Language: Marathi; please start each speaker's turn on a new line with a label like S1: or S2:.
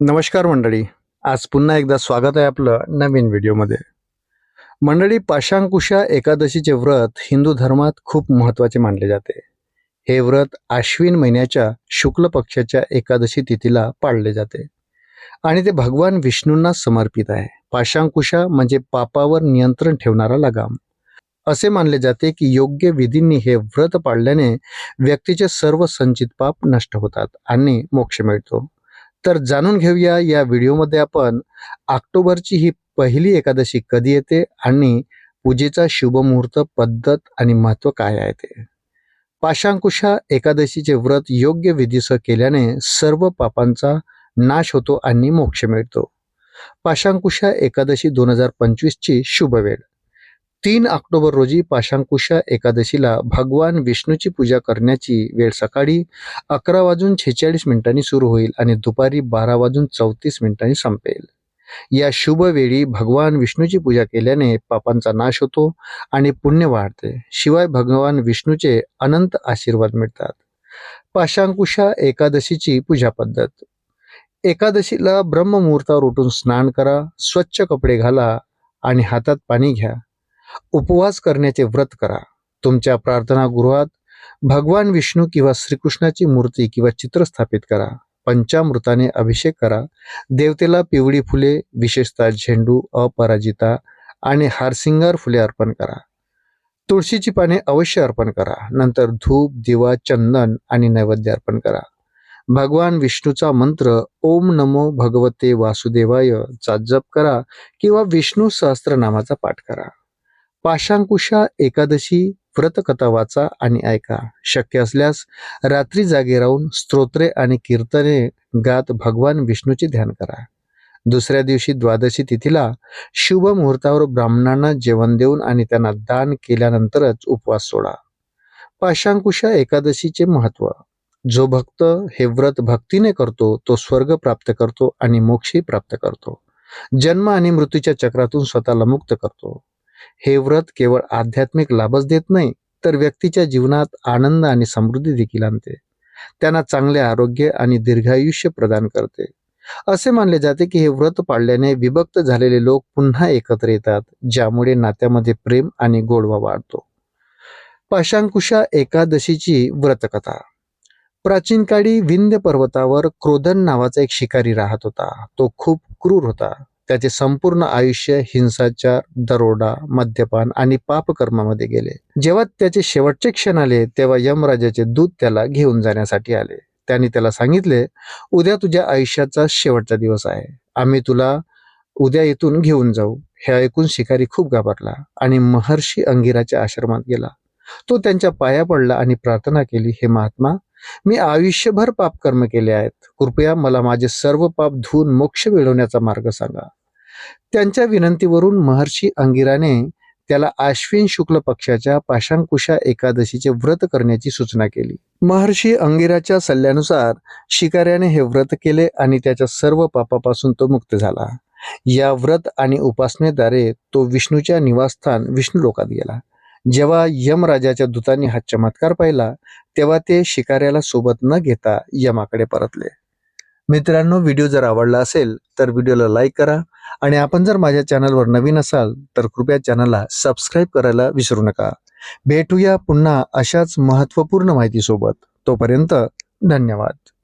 S1: नमस्कार मंडळी. आज पुन्हा एकदा स्वागत आहे आपलं नवीन व्हिडिओमध्ये. मंडळी पाशांकुशा एकादशीचे व्रत हिंदू धर्मात खूप महत्त्वाचे मानले जाते. हे व्रत आश्विन महिन्याच्या शुक्ल पक्षाच्या एकादशी तिथीला पाळले जाते. आणि ते भगवान विष्णूंना समर्पित आहे. पाशांकुशा म्हणजे पापावर नियंत्रण ठेवणारा लगाम. असे मानले जाते की योग्य विधींनी हे व्रत पाळल्याने व्यक्तीचे सर्व संचित पाप नष्ट होतात आणि मोक्ष मिळतो. तर जाणून घेऊया या व्हिडिओमध्ये आपण ऑक्टोबरची ही पहिली एकादशी कधी येते आणि पूजेचा शुभ मुहूर्त पद्धत आणि महत्त्व काय आहे ते. पाशांकुशा एकादशीचे व्रत योग्य विधीसह केल्याने सर्व पापांचा नाश होतो आणि मोक्ष मिळतो. पाशांकुशा एकादशी दोन हजार पंचवीसची शुभ वेळ तीन ऑक्टोबर रोजी पाशांकुशा एकादशीला भगवान विष्णूची पूजा करण्याची वेळ सकाळी अकरा वाजून छेचाळीस मिनिटांनी सुरू होईल आणि दुपारी बारा वाजून चौतीस मिनिटांनी संपेल. या शुभ वेळी भगवान विष्णूची पूजा केल्याने पापांचा नाश होतो आणि पुण्य वाढते. शिवाय भगवान विष्णूचे अनंत आशीर्वाद मिळतात. पाशांकुशा एकादशीची पूजा पद्धत. एकादशीला ब्रह्ममुहूर्तावर उठून स्नान करा स्वच्छ कपडे घाला आणि हातात पाणी घ्या. उपवास करण्याचे व्रत करा. तुमच्या प्रार्थना गृहात भगवान विष्णू किंवा श्रीकृष्णाची मूर्ती किंवा चित्र स्थापित करा. पंचामृताने अभिषेक करा. देवतेला पिवळी फुले विशेषतः झेंडू अपराजिता आणि हारसिंगार फुले अर्पण करा. तुळशीची पाने अवश्य अर्पण करा. नंतर धूप दिवा चंदन आणि नैवेद्य अर्पण करा. भगवान विष्णूचा मंत्र ओम नमो भगवते वासुदेवाय चा जप करा किंवा विष्णू सहस्त्रनामाचा पाठ करा. पाशांकुशा एकादशी व्रतकथा वाचा आणि ऐका. शक्य असल्यास रात्री जागे राहून स्तोत्रे आणि कीर्तने गात भगवान विष्णूचे ध्यान करा. दुसऱ्या दिवशी द्वादशी तिथीला शुभ मुहूर्तावर ब्राह्मणांना जेवण देऊन आणि त्यांना दान केल्यानंतरच उपवास सोडा. पाशांकुशा एकादशीचे महत्त्व. जो भक्त हे व्रत भक्तीने करतो तो स्वर्ग प्राप्त करतो आणि मोक्षही प्राप्त करतो. जन्म आणि मृत्यूच्या चक्रातून स्वतःला मुक्त करतो. हे व्रत केवळ आध्यात्मिक लाभच देत नाही तर व्यक्तीच्या जीवनात आनंद आणि समृद्धी देखील आणते. त्यांना चांगले आरोग्य आणि दीर्घायुष्य प्रदान करते. असे मानले जाते की हे व्रत पाळल्याने विभक्त झालेले लोक पुन्हा एकत्र येतात ज्यामुळे नात्यामध्ये प्रेम आणि गोडवा वाढतो. पाशांकुशा एकादशीची व्रतकथा. प्राचीन काळी विंध्य पर्वतावर क्रोधन नावाचा एक शिकारी राहत होता. तो खूप क्रूर होता. त्याचे संपूर्ण आयुष्य हिंसाचार दरोडा मद्यपान आणि पापकर्मामध्ये गेले. जेव्हा त्याचे शेवटचे क्षण आले तेव्हा यमराजाचे दूत त्याला घेऊन जाण्यासाठी आले. त्यांनी त्याला सांगितले उद्या तुझ्या आयुष्याचा शेवटचा दिवस आहे. आम्ही तुला उद्या इथून घेऊन जाऊ. हे ऐकून शिकारी खूप घाबरला आणि महर्षी अंगिराच्या आश्रमात गेला. तो त्यांच्या पाया पडला आणि प्रार्थना केली हे महात्मा मी आयुष्यभर पापकर्म केले आहेत. कृपया मला माझे सर्व पाप धुवून मोक्ष मिळवण्याचा मार्ग सांगा. त्यांच्या विनंतीवरून महर्षी अंगिराने त्याला आश्विन शुक्ल पक्षाच्या पाशांकुशा एकादशीचे व्रत करण्याची सूचना केली. महर्षी अंगिराच्या सल्ल्यानुसार शिकाऱ्याने हे व्रत केले आणि त्याच्या सर्व पापापासून तो मुक्त झाला. या व्रत आणि उपासनेद्वारे तो विष्णूच्या निवासस्थान विष्णू लोकात गेला. जेव्हा यमराजाच्या दूतांनी हा चमत्कार पाहिला तेव्हा ते शिकाऱ्याला सोबत न घेता यमाकडे परतले. मित्रांनो व्हिडिओ जर आवडला असेल तर व्हिडिओला लाईक करा आणि आपण जर माझ्या चॅनलवर नवीन असाल तर कृपया चॅनलला सबस्क्राईब करायला विसरू नका. भेटूया पुन्हा अशाच महत्त्वपूर्ण माहितीसोबत. तोपर्यंत धन्यवाद.